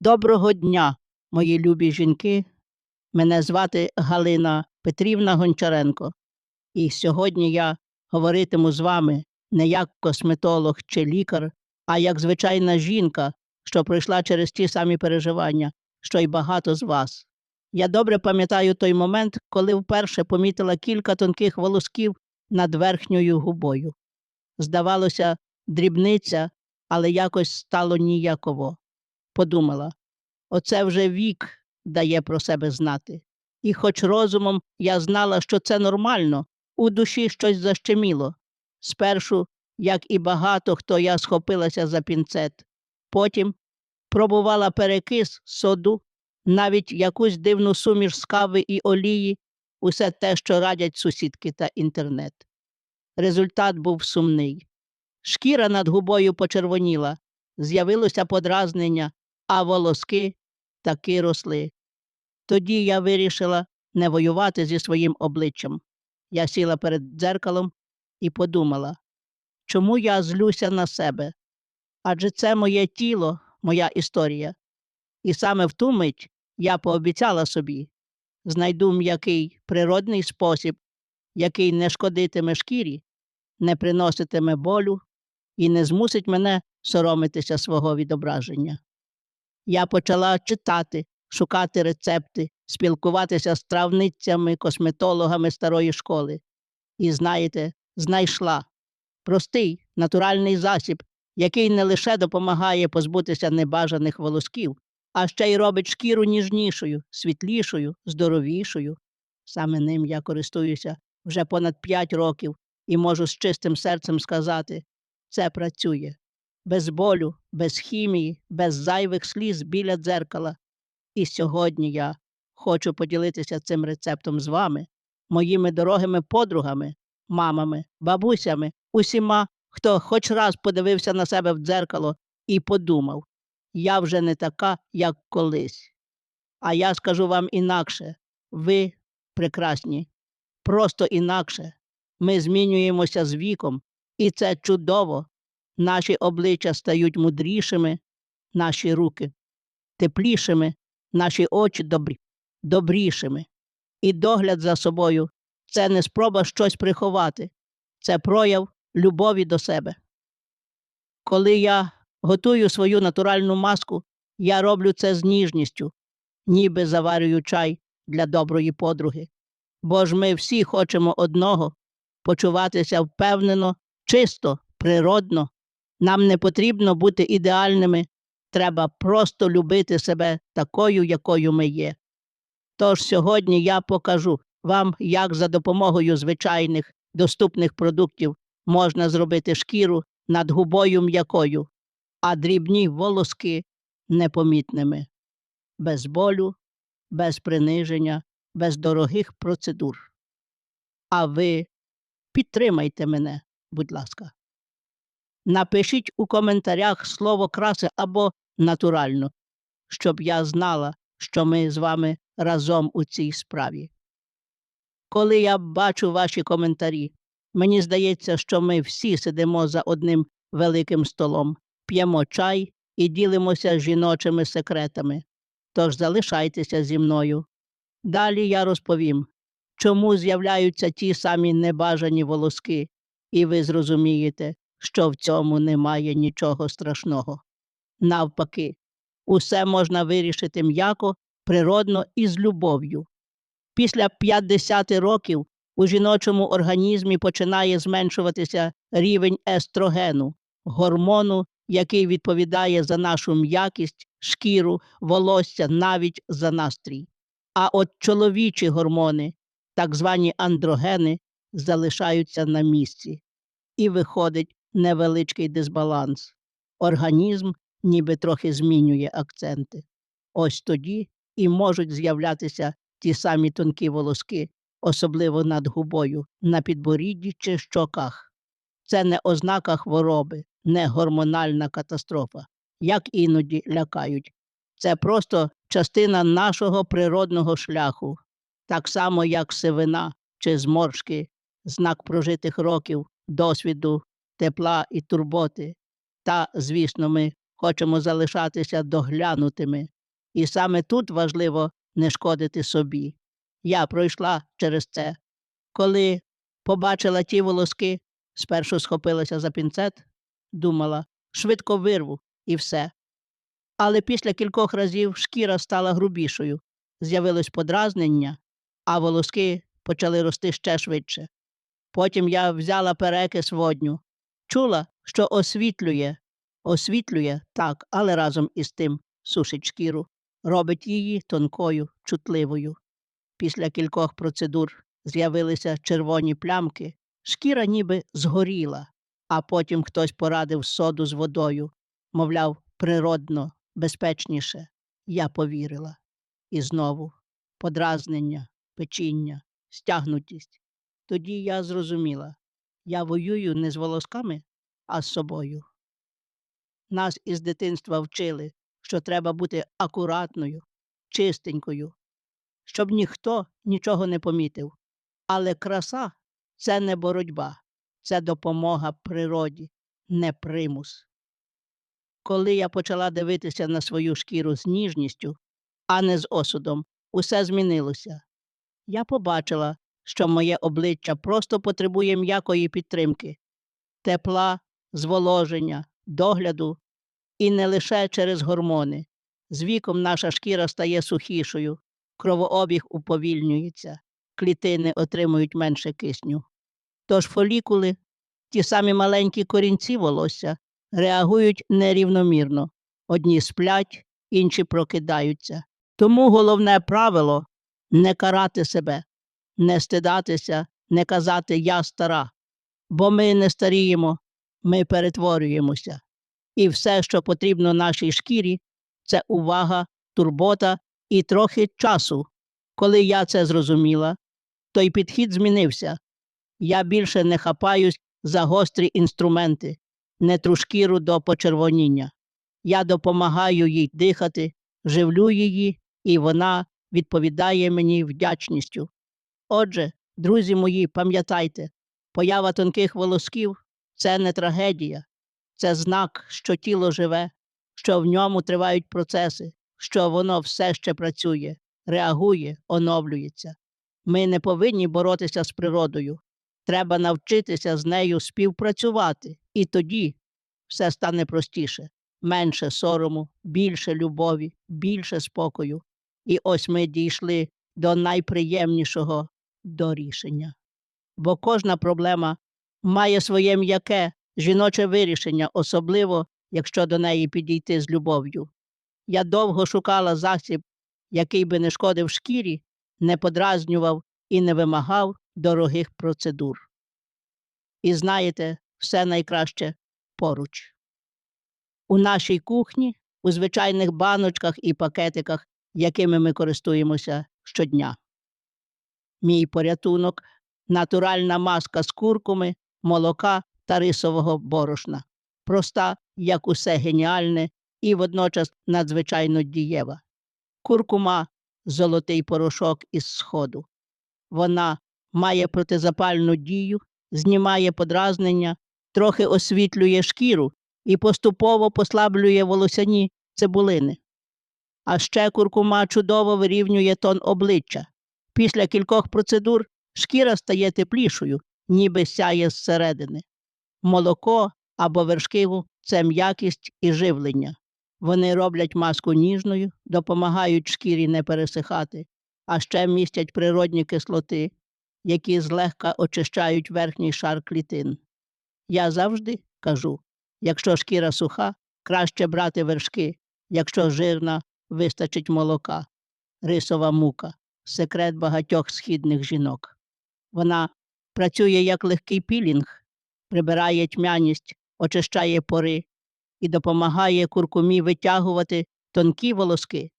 Доброго дня, мої любі жінки. Мене звати Галина Петрівна Гончаренко. І сьогодні я говоритиму з вами не як косметолог чи лікар, а як звичайна жінка, що пройшла через ті самі переживання, що й багато з вас. Я добре пам'ятаю той момент, коли вперше помітила кілька тонких волосків над верхньою губою. Здавалося, дрібниця, але якось стало ніяково. Подумала, оце вже вік дає про себе знати. І хоч розумом я знала, що це нормально, у душі щось защеміло. Спершу, як і багато хто я схопилася за пінцет, потім пробувала перекис, соду, навіть якусь дивну суміш з кави і олії, усе те, що радять сусідки та інтернет. Результат був сумний. Шкіра над губою почервоніла, з'явилося подразнення, а волоски таки росли. Тоді я вирішила не воювати зі своїм обличчям. Я сіла перед дзеркалом і подумала, чому я злюся на себе? Адже це моє тіло, моя історія. І саме в ту мить я пообіцяла собі, знайду м'який природний спосіб, який не шкодитиме шкірі, не приноситиме болю і не змусить мене соромитися свого відображення. Я почала читати, шукати рецепти, спілкуватися з травницями, косметологами старої школи. І знаєте, знайшла простий натуральний засіб, який не лише допомагає позбутися небажаних волосків, а ще й робить шкіру ніжнішою, світлішою, здоровішою. Саме ним я користуюся вже понад 5 років і можу з чистим серцем сказати, це працює без болю, без хімії, без зайвих сліз біля дзеркала. І сьогодні я хочу поділитися цим рецептом з вами, моїми дорогими подругами, мамами, бабусями, усіма, хто хоч раз подивився на себе в дзеркало і подумав, я вже не така, як колись. А я скажу вам інакше, ви прекрасні, просто інакше. Ми змінюємося з віком, і це чудово. Наші обличчя стають мудрішими, наші руки теплішими, наші очі добрі, добрішими. І догляд за собою це не спроба щось приховати, це прояв любові до себе. Коли я готую свою натуральну маску, я роблю це з ніжністю, ніби заварюю чай для доброї подруги. Бо ж ми всі хочемо одного почуватися впевнено, чисто, природно. Нам не потрібно бути ідеальними, треба просто любити себе такою, якою ми є. Тож сьогодні я покажу вам, як за допомогою звичайних доступних продуктів можна зробити шкіру над губою м'якою, а дрібні волоски непомітними, без болю, без приниження, без дорогих процедур. А ви підтримайте мене, будь ласка. Напишіть у коментарях слово краси або натурально, щоб я знала, що ми з вами разом у цій справі. Коли я бачу ваші коментарі, мені здається, що ми всі сидимо за одним великим столом, п'ємо чай і ділимося жіночими секретами. Тож залишайтеся зі мною. Далі я розповім, чому з'являються ті самі небажані волоски, і ви зрозумієте, що в цьому немає нічого страшного. Навпаки, усе можна вирішити м'яко, природно і з любов'ю. Після 50 років у жіночому організмі починає зменшуватися рівень естрогену, гормону, який відповідає за нашу м'якість, шкіру, волосся, навіть за настрій. А от чоловічі гормони, так звані андрогени, залишаються на місці. І виходить невеличкий дисбаланс. Організм ніби трохи змінює акценти. Ось тоді і можуть з'являтися ті самі тонкі волоски, особливо над губою, на підборідді чи щоках. Це не ознака хвороби, не гормональна катастрофа, як іноді лякають. Це просто частина нашого природного шляху, так само, як сивина чи зморшки, знак прожитих років, досвіду, тепла і турботи. Та, звісно, ми хочемо залишатися доглянутими. І саме тут важливо не шкодити собі. Я пройшла через це. Коли побачила ті волоски, спершу схопилася за пінцет, думала, швидко вирву і все. Але після кількох разів шкіра стала грубішою, з'явилось подразнення, а волоски почали рости ще швидше. Потім я взяла перекис водню, чула, що освітлює, освітлює так, але разом із тим сушить шкіру, робить її тонкою, чутливою. Після кількох процедур з'явилися червоні плямки, шкіра ніби згоріла, а потім хтось порадив соду з водою, мовляв, природно, безпечніше. Я повірила. І знову подразнення, печіння, стягнутість. Тоді я зрозуміла, я воюю не з волосками, а з собою. Нас із дитинства вчили, що треба бути акуратною, чистенькою, щоб ніхто нічого не помітив. Але краса це не боротьба, це допомога природі, не примус. Коли я почала дивитися на свою шкіру з ніжністю, а не з осудом, усе змінилося. Я побачила, що моє обличчя просто потребує м'якої підтримки, тепла, зволоження, догляду і не лише через гормони. З віком наша шкіра стає сухішою, кровообіг уповільнюється, клітини отримують менше кисню. Тож фолікули, ті самі маленькі корінці волосся, реагують нерівномірно. Одні сплять, інші прокидаються. Тому головне правило не карати себе, не стидатися, не казати Я стара, бо ми не старіємо, ми перетворюємося. І все, що потрібно нашій шкірі, це увага, турбота і трохи часу. Коли я це зрозуміла, той підхід змінився. Я більше не хапаюсь за гострі інструменти, не тру до почервоніння. Я допомагаю їй дихати, живлю її, і вона відповідає мені вдячністю. Отже, друзі мої, пам'ятайте, поява тонких волосків це не трагедія, це знак, що тіло живе, що в ньому тривають процеси, що воно все ще працює, реагує, оновлюється. Ми не повинні боротися з природою. Треба навчитися з нею співпрацювати, і тоді все стане простіше, менше сорому, більше любові, більше спокою. І ось ми дійшли до найприємнішого до рішення. Бо кожна проблема має своє м'яке жіноче вирішення, особливо якщо до неї підійти з любов'ю. Я довго шукала засіб, який би не шкодив шкірі, не подразнював і не вимагав дорогих процедур. І знаєте, все найкраще поруч. У нашій кухні, у звичайних баночках і пакетиках, якими ми користуємося щодня. Мій порятунок натуральна маска з куркуми, молока та рисового борошна. Проста, як усе геніальне, і водночас надзвичайно дієва. Куркума золотий порошок із сходу. Вона має протизапальну дію, знімає подразнення, трохи освітлює шкіру і поступово послаблює волосяні цибулини. А ще куркума чудово вирівнює тон обличчя. Після кількох процедур шкіра стає теплішою, ніби сяє зсередини. Молоко або вершкиву це м'якість і живлення. Вони роблять маску ніжною, допомагають шкірі не пересихати, а ще містять природні кислоти, які злегка очищають верхній шар клітин. Я завжди кажу якщо шкіра суха, краще брати вершки, якщо жирна, вистачить молока, рисова мука, секрет багатьох східних жінок. Вона працює як легкий пілінг, прибирає тьмяність, очищає пори і допомагає куркумі витягувати тонкі волоски.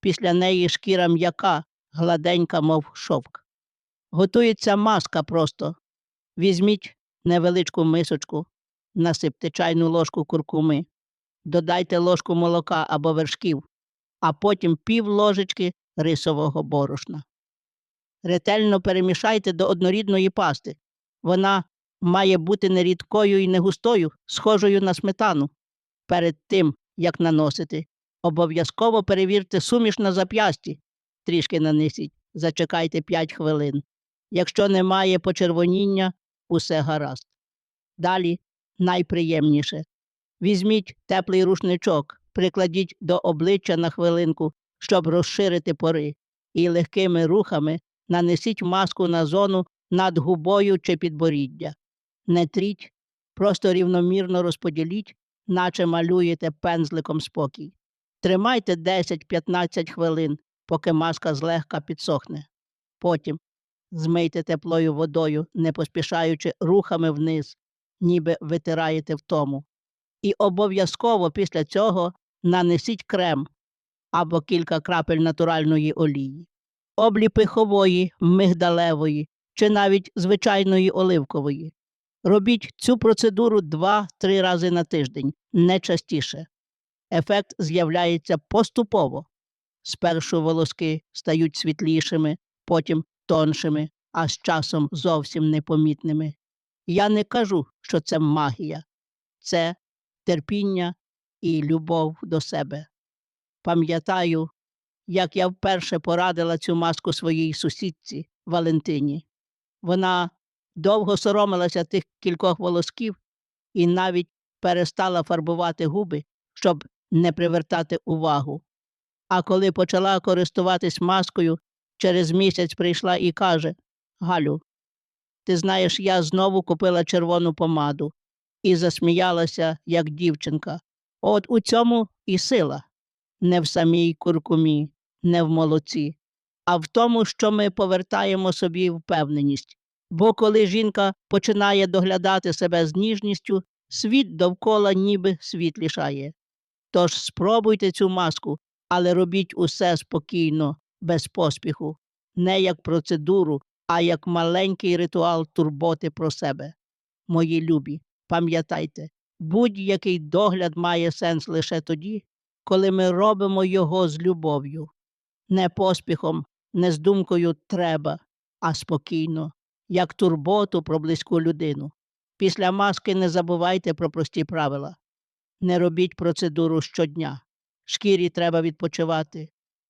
Після неї шкіра м'яка, гладенька, мов шовк. Готується маска просто. Візьміть невеличку мисочку, насипте чайну ложку куркуми, додайте ложку молока або вершків, а потім пів ложечки рисового борошна. Ретельно перемішайте до однорідної пасти. Вона має бути не рідкою і не густою, схожою на сметану. Перед тим, як наносити. Обов'язково перевірте суміш на зап'ясті. Трішки нанесіть, зачекайте 5 хвилин. Якщо немає почервоніння, усе гаразд. Далі найприємніше. Візьміть теплий рушничок, прикладіть до обличчя на хвилинку, щоб розширити пори, і легкими рухами нанесіть маску на зону над губою чи підборіддя. Не тріть, просто рівномірно розподіліть, наче малюєте пензликом спокій. Тримайте 10-15 хвилин, поки маска злегка підсохне. Потім змийте теплою водою, не поспішаючи рухами вниз, ніби витираєте втому. І обов'язково після цього нанесіть крем або кілька крапель натуральної олії, обліпихової, мигдалевої чи навіть звичайної оливкової. Робіть цю процедуру 2-3 рази на тиждень, не частіше. Ефект з'являється поступово. Спершу волоски стають світлішими, потім тоншими, а з часом зовсім непомітними. Я не кажу, що це магія, це терпіння і любов до себе. Пам'ятаю, як я вперше порадила цю маску своїй сусідці Валентині. Вона довго соромилася тих кількох волосків і навіть перестала фарбувати губи, щоб не привертати увагу. А коли почала користуватись маскою, через місяць прийшла і каже: Галю, ти знаєш, я знову купила червону помаду і засміялася, як дівчинка. От у цьому і сила не в самій куркумі, не в молоці, а в тому, що ми повертаємо собі впевненість. Бо коли жінка починає доглядати себе з ніжністю, світ довкола ніби світлішає. Тож спробуйте цю маску, але робіть усе спокійно, без поспіху, не як процедуру, а як маленький ритуал турботи про себе. Мої любі, пам'ятайте, будь-який догляд має сенс лише тоді, коли ми робимо його з любов'ю, не поспіхом, не з думкою треба, а спокійно, як турботу про близьку людину. Після маски не забувайте про прості правила. Не робіть процедуру щодня. Шкірі треба відпочивати.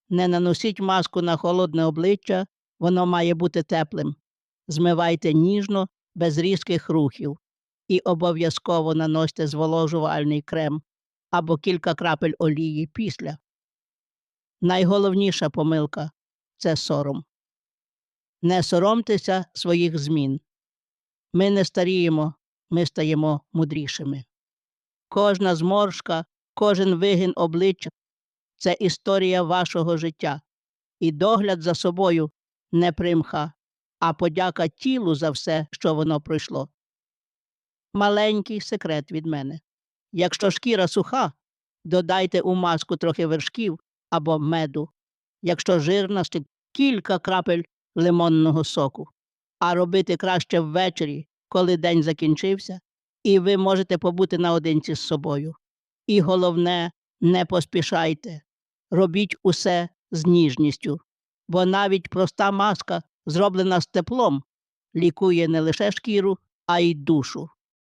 Не наносіть маску на холодне обличчя, воно має бути теплим. Змивайте ніжно, без різких рухів. І обов'язково наносьте зволожувальний крем або кілька крапель олії після. Найголовніша помилка це сором. Не соромтеся своїх змін. Ми не старіємо, ми стаємо мудрішими. Кожна зморшка, кожен вигін обличчя це історія вашого життя, і догляд за собою не примха, а подяка тілу за все, що воно пройшло. Маленький секрет від мене. Якщо шкіра суха, додайте у маску трохи вершків або меду. Якщо жирна, кілька крапель лимонного соку. А робити краще ввечері, коли день закінчився, і ви можете побути наодинці з собою. І головне, не поспішайте, робіть усе з ніжністю, бо навіть проста маска, зроблена з теплом, лікує не лише шкіру, а й душу.